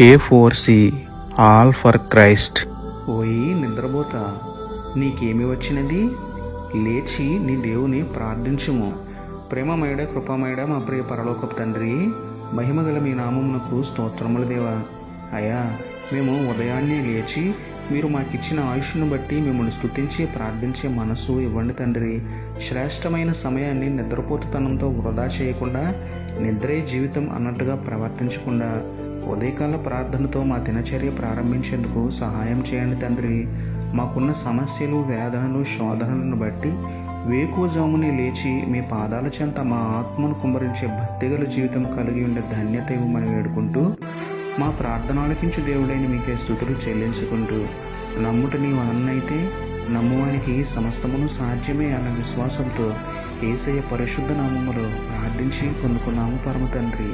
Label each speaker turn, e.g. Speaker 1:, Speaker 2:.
Speaker 1: A four C all for Christ ఓయి నిద్రపోత. నీకేమి వచ్చినది? లేచి నీ దేవుని ప్రార్థించుము. ప్రేమమయుడ కృపమయుడ మా ప్రియ పరలోకపు తండ్రి మహిమగల మీ నామమునకు స్తోత్రములు దేవా. అయ్యా మేము ఉదయాన్నే లేచి మీరు మాకిచ్చిన ఆయుష్ను బట్టి మిమ్మల్ని స్తుతించి ప్రార్థించే మనసు ఇవ్వండి తండ్రి. శ్రేష్టమైన సమయాన్ని నిద్రపోతుతనంతో వృధా చేయకుండా నిద్రే జీవితం అన్నట్టుగా ప్రవర్తించకుండా ఉదయకాల ప్రార్థనతో మా దినచర్య ప్రారంభించేందుకు సహాయం చేయండి తండ్రి. మాకున్న సమస్యలు వేదనలు శోధనలను బట్టి వేకువజాముని లేచి మీ పాదాల చెంత మా ఆత్మను కుమ్మరించే భక్తిగల జీవితం కలిగి ఉండే ధన్యత ఇవ్వమని వేడుకుంటూ మా ప్రార్థన ఆలకించు దేవుడైన మీకే స్థుతులు చెల్లించుకుంటూ నమ్ముట నీ వలనైతే నమ్మువానికి సమస్తమును సాధ్యమే అన్న విశ్వాసంతో ఏసయ్య పరిశుద్ధ నామములో ప్రార్థించి పొందుకున్నాము పరమ తండ్రి.